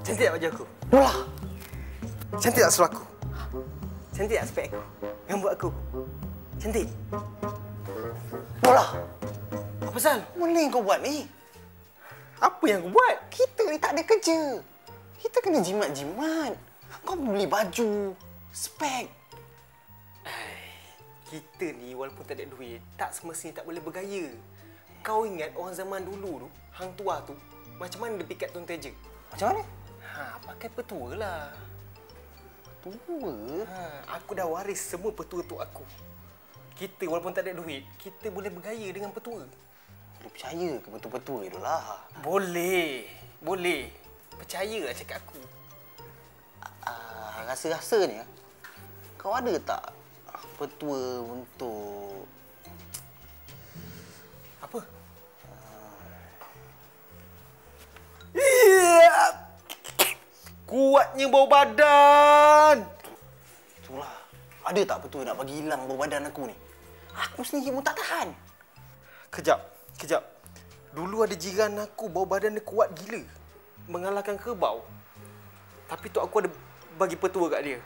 Cantik tak baju aku? Nolah! Cantik tak seluruh aku? Cantik tak spek aku? Rambut aku? Cantik? Nolah. Apa pasal? Mana yang kau buat ni? Apa yang aku buat? Kita ni tak ada kerja. Kita kena jimat-jimat. Kau beli baju, spek. Kita ni walaupun tak ada duit, tak semestinya tak boleh bergaya. Kau ingat orang zaman dulu tu, hang tua tu, macam mana dia pikat Tuan Teja? Macam mana? Ha, pakai petua lah. Tua. Ha, aku dah waris semua petua tu aku. Kita walaupun tak ada duit, kita boleh bergaya dengan petua. Boleh percaya ke betul-betul itu lah. Boleh. Boleh. Percayalah cakap aku. Ah, rasa-rasanya kau ada tak petua untuk Apa? Kuatnya bau badan. Ada tak petua nak bagi hilang bau badan aku ni? Aku sendiri pun tak tahan. Kejap, kejap. Dulu ada jiran aku bau badan dia kuat gila. Mengalahkan kerbau. Tapi tu aku ada bagi petua kat dia.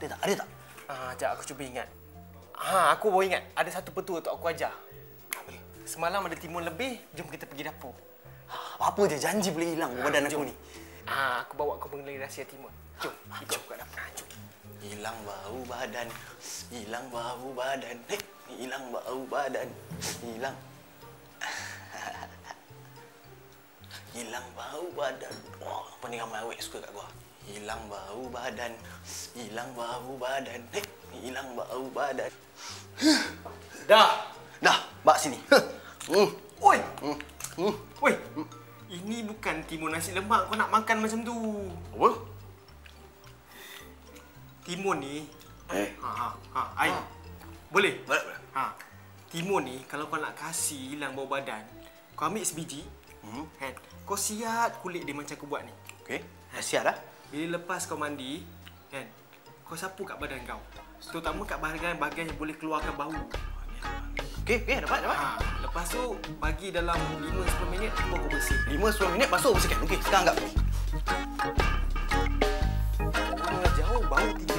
Ada tak? Ada tak? Ah, jap aku cuba ingat. Ha, aku baru ingat. Ada satu petua tu aku ajar. Apa dia? Semalam ada timun lebih, jom kita pergi dapur. Apa je janji boleh hilang bau badan aku ni. Ah, aku bawa kau mengenali rahsia timun. Jom, kita kat dapur. Ha, jom. Hilang bau badan, hilang bau badan, hey, hilang bau badan, hilang. hilang bau badan. Wah, apa ni ramai awet suka kat gua. Hilang bau badan, hilang bau badan, hey, hilang bau badan. Dah. Dah, bak sini. Hmm. Oi. Hmm. Hmm. Timun nasi lemak kau nak makan macam tu. Apa? Timun ni Eh, ha ha ha ai. Boleh? boleh, boleh. Ha. Timun ni kalau kau nak kasih hilang bau badan, kau ambil sebiji, Hmm. kan? Kau siat kulit dia macam aku buat ni. Okey, dah siap dah. Bila lepas kau mandi, kan? Kau sapu kat badan kau. Terutama kat bahagian-bahagian yang boleh keluarkan bau. Okey, okey, dapat, dapat. Ha, lepas tu bagi dalam 5-10 minit tu kau bersih. 5-10 minit basuh bersihkan. Okey, sekarang anggap. Jauh bau tinggal